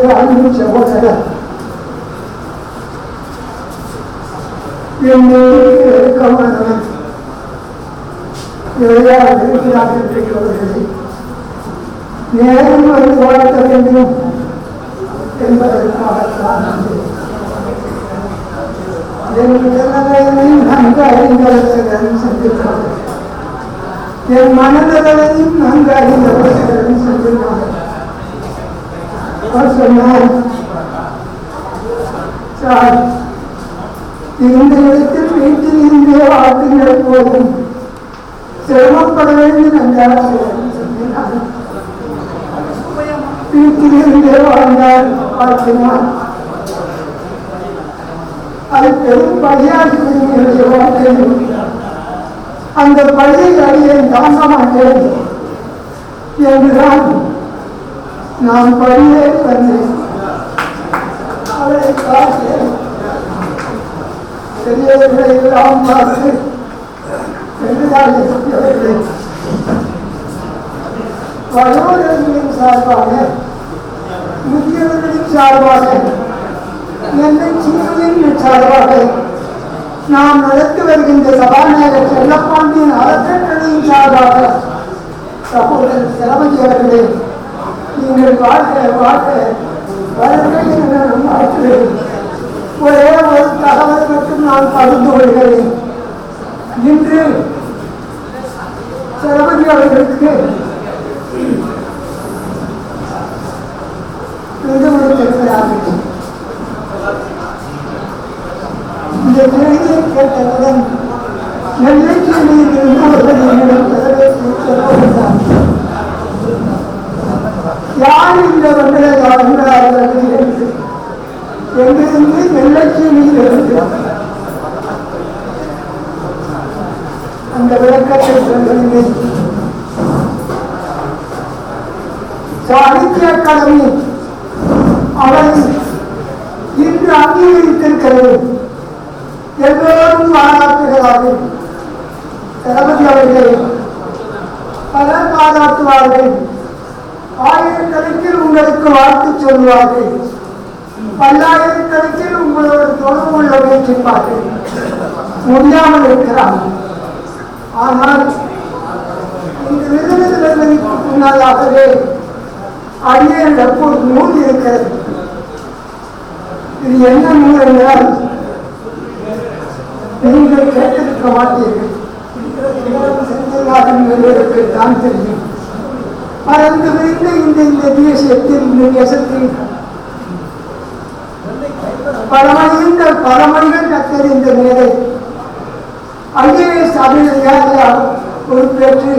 그래서 아주 제보자야. 영역이 가만하면 여자 이렇게 아들한테 결혼해야지. 내 아들만 좋아했다 때문에 옛날에 나갔다 안 돼. 내가 태어나는 한가인 가서 내가 생각하고 내 만나는 한가인 சொன்னார் சார் இந்த இடத்தில் வீட்டில் இருந்தே வாழ்த்துங்கள் போதும் சிரமப்பட வேண்டும் என்றார் சொன்னார் வீட்டில் இருந்தே வாழ்ந்தால் வாழ்த்தினார் அது பெரும் பழியாகிவிடும் என்னுடைய வாழ்க்கை அந்த பழியை அடியை தாங்க மாட்டேன் என்றுதான் நான் படியே வந்தேன் அவரை பார்த்தேன் பெரியவர்களை எல்லாம் பார்த்து என்றுதான் அவர்களை வயோதிகளின் சார்பாக முதியவர்களின் சார்பாக என்னை சீமையின் சார்பாக நாம் நடத்தி வருகின்ற சபாநாயகர் செல்லப்பாண்டியின் அறக்கட்டளையின் சார்பாக சகோதரர் சிரமதி அவர்களே நீங்கள் வாழ்க்கை வாழ்க்கை வரவேற்க என நான் வாழ்த்துகிறேன் ஒரே ஒரு தகவல் மட்டும் நான் பகிர்ந்து கொள்கிறேன் இன்று சிரமதி அவர்களுக்கு இந்த விளக்கத்தை சொல்கிறேன் சாகித்ய அகாடமி அவரை இன்று அங்கீகரித்திருக்கிறது. எல்லோரும் பாராட்டுகிறார்கள். தளபதி அவர்கள் பலர் பாராட்டுவார்கள். ஆயிரக்கணக்கில் உங்களுக்கு வாழ்த்து சொல்வார்கள் பல்லாயிரக்கணக்கில் உங்களோட தொடர்பு கொள்ள முயற்சிப்பார்கள். முடியாமல் இருக்கிறார்கள். ஆனால் இந்த விருதுகளுக்கு முன்னதாகவே அடியேன் ஒரு நூல் இருக்கிறது இது என்ன நூல் என்றால் நீங்கள் கேட்டிருக்க மாட்டீர்கள். செந்தில்நாதன் தான் தெரியும். பறந்து விரிந்த இந்த இந்த தேசியத்தில் இந்த தேசத்தில் பரமணிந்த பரமணிகள் கத்தறிந்த மேதை ஐஏஎஸ் பொறுப்பேற்று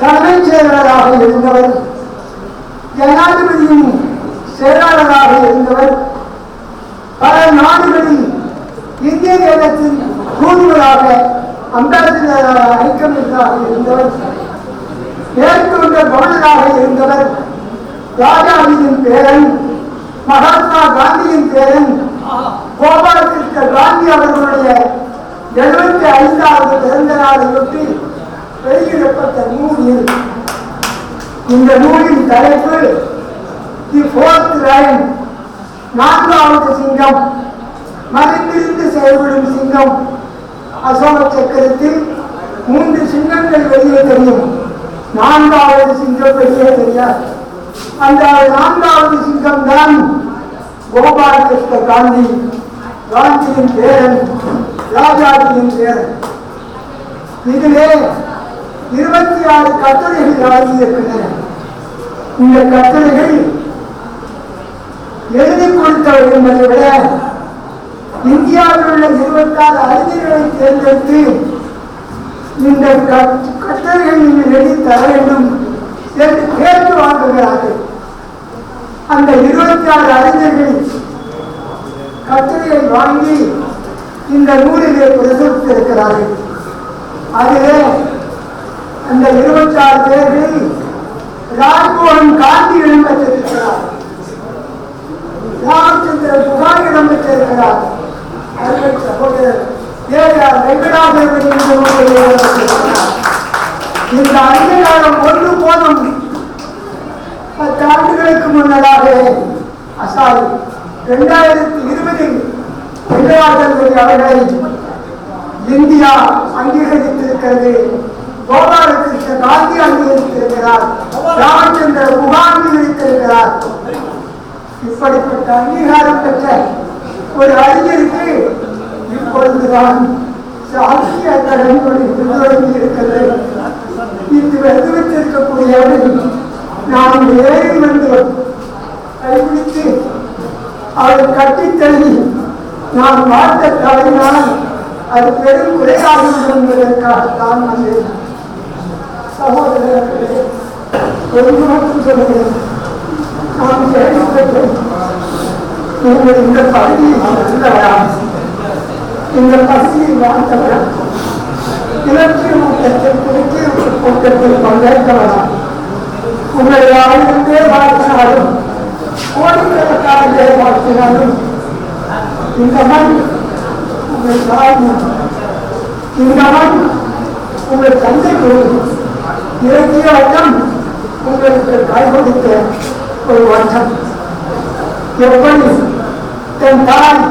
தலைமைச் செயலாளராக இருந்தவர் ஜனாதிபதியின் செயலாளராக இருந்தவர் பல நாடுகளில் இந்திய தேசத்தின் தூதுவராக அம்பாசிடராக ஐக்கியமில்லாக இருந்தவர் மேற்கொண்ட கவர்னராக இருந்தவர் ராஜாஜியின் பேரன் மகாத்மா காந்தியின் பேரன் கோபாலகிருஷ்ண காந்தி அவர்களுடைய எழுபத்தி ஐந்தாவது பிறந்த நாளையொட்டி வெளியிடப்பட்ட நூல் இது இந்த நூலின் தலைப்பு தி ஃபோர்த் லைன் நான்காவது சிங்கம் மறைந்திருந்து செயல்படும் சிங்கம். அசோக சக்கரத்தில் மூன்று சிங்கங்கள் வெளியே தெரியும். நான்காவது சிங்கம் வெளியே தெரியாது. அந்த நான்காவது சிங்கம் தான் கோபாலகிருஷ்ண காந்தி காந்தியின் பேரன் ராஜாஜியின் பேரன். இதிலே இருபத்தி ஆறு கட்டுரைகள் எழுதியிருக்கின்றன இந்த கட்டுரைகள் எழுதி கொடுத்தவர் என்பதை விட இந்தியாவில் உள்ள இருபத்தாறு அறிஞர்களை தேர்ந்தெடுத்து இந்த க- கட்டுரைகள் நீங்கள் எழுதி தர வேண்டும் என்று கேட்டு வாங்குகிறார்கள். அந்த இருபத்தி ஆறு அறிஞர்கள் கட்டுரையை வாங்கி இந்த நூலிலே பிரசுரித்திருக்கிறார்கள். அதிலே அந்த இருபத்தி ஆறு பேர்களில் ராஜ்மோகன் காந்தி இடம்பெற்றிருக்கிறார். ராமச்சந்திர புகார் இடம்பெற்றிருக்கிறார். அருமை சகோதரர் ஏஆர் வெங்கடாதேவன் என்ற இந்த அங்கீகாரம் ஒன்று போதும். ஆண்டுகளுக்கு முன்னதாக அசால் இரண்டாயிரத்தி இருபதில் வெங்கடாதேவன் அவர்களை இந்தியா அங்கீகரித்திருக்கிறது. கோபாலகிருஷ்ண காந்தி அங்கீகரித்திருக்கிறார். ராமச்சந்திர குஹா அங்கீகரித்திருக்கிறார். இப்படிப்பட்ட அங்கீகாரம் பெற்ற ஒரு அறிஞருக்கு இப்பொழுதுதான் சாகித்ய அகாடமியோடு விருதுவழங்கி இருக்கிறது இது வெறுவித்திருக்கக்கூடியவர்கள் நாம் ஏறி வந்து கைப்பிடித்து அவரை கட்டித் தள்ளி நான் பார்த்த தவறினால் அது பெரும் குறையாகும் என்பதற்காகத்தான் வந்தேன். சகோதரர்களே ஒன்று மட்டும் சொல்கிறேன் நாம் கேள்விப்பட்டோம் நீங்கள் இந்த பகுதியில் வந்தவரா இந்த பகுதியில் வாழ்ந்தவரா? இலக்கிய கூட்டத்தில் குறுக்கிய கூட்டத்தில் பங்கேற்றவரா? உங்களை ஆளுநரே வாழ்த்தினாலும் கோடிக்கணக்கான வாழ்த்தினாலும் இந்த மண் உங்கள் தாய் இந்த மண் உங்கள் தந்தை கோவில் இலக்கிய வட்டம் உங்களுக்கு கை ஒரு வட்டம் எப்படி தன் தாய்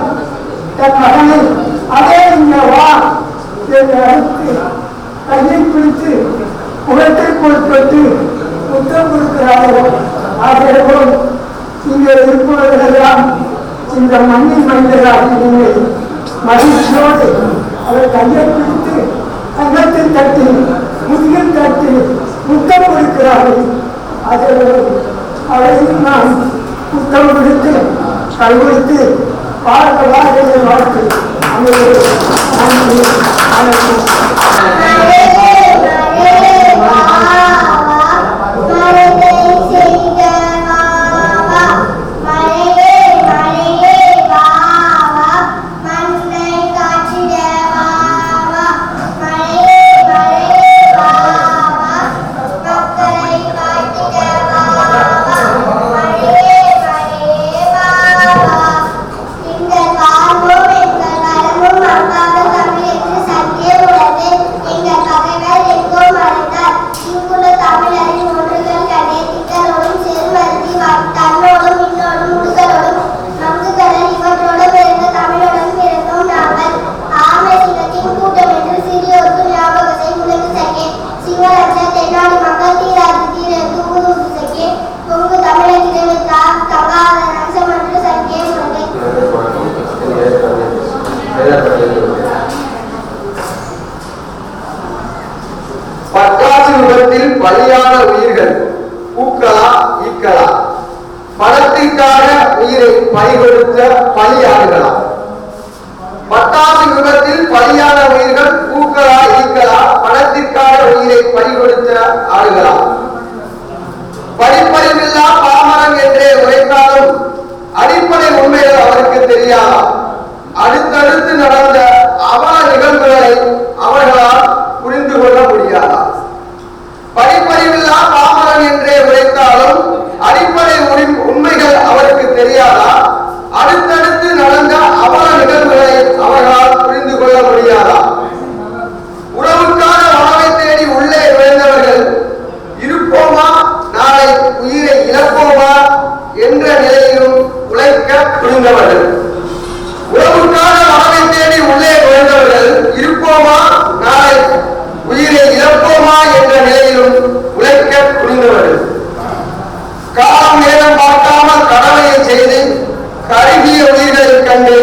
தன் மகனை அதே இங்க வா என்று அழைத்து கையை பிடித்து உலகத்தை கொடுத்து முத்தம் கொடுக்கிறாரோ? ஆகியோர் இங்கே இருப்பவர்களெல்லாம் இந்த மண்ணின் மனிதராக நீங்கள் மகிழ்ச்சியோடு அவர் கையை பிடித்து கன்னத்தில் தட்டி முதுகில் தட்டி புத்தம் கொடுக்கிறார்கள் அதில் அவரையும் நாம் புத்தம் கொடுத்து கல்வித்து பார்க்க வாழ்க்கையை வாழ்த்து அனைவரும் நன்றி விபத்தில் பலியான உயிர்கள். பூக்களா ஈக்களா பணத்திற்காக உயிரை பறிகொடுத்த பலியாடுகளா பட்டாசு விபத்தில் பலியான உயிர்கள் பூக்களா ஈக்களா பணத்திற்காக உயிரை பறிகொடுத்த ஆடுகளா படிப்பறிவில்லா கண்டு